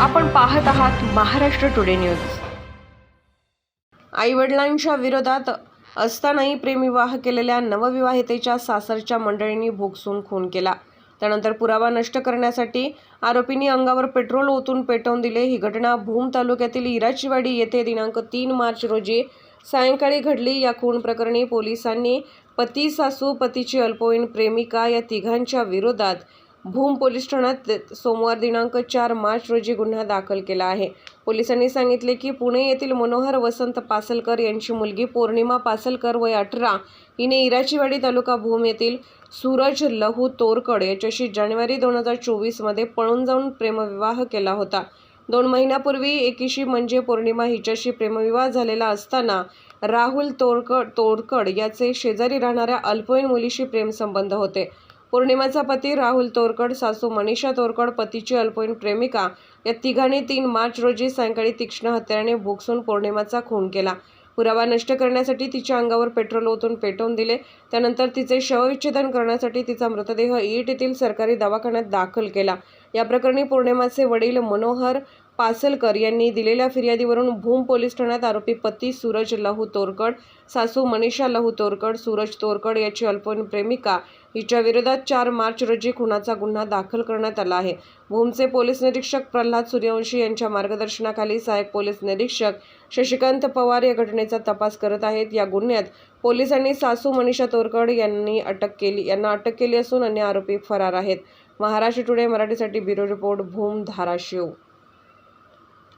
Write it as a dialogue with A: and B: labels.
A: आपण पाहत आहात महाराष्ट्र टुडे न्यूज. आईवडिलांच्या विरोधात असतानाही प्रेमविवाह केलेल्या नवविवाहितेच्या सासरच्या मंडळींनी भोगसून खून केला. त्यानंतर पुरावा नष्ट करण्यासाठी आरोपींनी अंगावर पेट्रोल ओतून पेटवून दिले. ही घटना भूम तालुक्यातील इराचीवाडी येथे दिनांक तीन मार्च रोजी सायंकाळी घडली. या खून प्रकरणी पोलिसांनी पती सासू पतीची अल्पवयीन प्रेमिका या तिघांच्या विरोधात भूम पोलीस ठाण्यात सोमवार दिनांक चार मार्च रोजी गुन्हा दाखल केला आहे. पोलिसांनी सांगितले की पुणे येथील मनोहर वसंत पासलकर यांची मुलगी पौर्णिमा पासलकर वय अठरा हिने इराचीवाडी तालुका भूम येथील सूरज लहू तोरकड याच्याशी जानेवारी दोन हजार चोवीसमध्ये पळून जाऊन प्रेमविवाह केला होता. दोन महिन्यापूर्वी एकीशी म्हणजे पौर्णिमा हिच्याशी प्रेमविवाह झालेला असताना राहुल तोरकड तोरकड याचे शेजारी राहणाऱ्या अल्पवयीन मुलीशी प्रेमसंबंध होते. पौर्णिमाचा पती राहुल तोरकड सासू मनीषा तोरकड पतीची अल्पवयीन प्रेमिका. या तिघांनी तीन मार्च रोजी सायंकाळी तीक्ष्ण हत्याराने भोगसून पौर्णिमाचा खून केला. पुरावा नष्ट करण्यासाठी तिच्या अंगावर पेट्रोल ओतून पेटवून दिले. त्यानंतर तिचे शवविच्छेदन करण्यासाठी तिचा मृतदेह ईट येथील सरकारी दवाखान्यात दाखल केला. या प्रकरणी पौर्णिमाचे वडील मनोहर पासलकर यांनी दिलेल्या फिर्यादीवरून भूम पोलीस ठाण्यात आरोपी पती सूरज लहू तोरकड सासू मनीषा लहू तोरकड सूरज तोरकड याची अल्पवयीन प्रेमिका हिच्या विरोधात चार मार्च रोजी खुनाचा गुन्हा दाखल करण्यात आला आहे. भूमचे पोलीस निरीक्षक प्रल्हाद सूर्यवंशी यांच्या मार्गदर्शनाखाली सहाय्यक पोलीस निरीक्षक शशिकांत पवार या घटनेचा तपास करत आहेत. या गुन्ह्यात पोलिसांनी सासू मनीषा तोरकड यांनी अटक केली यांना अटक केली असून अन्य आरोपी फरार आहेत. महाराष्ट्र टुडे मराठीसाठी ब्युरो रिपोर्ट भूम धाराशिव.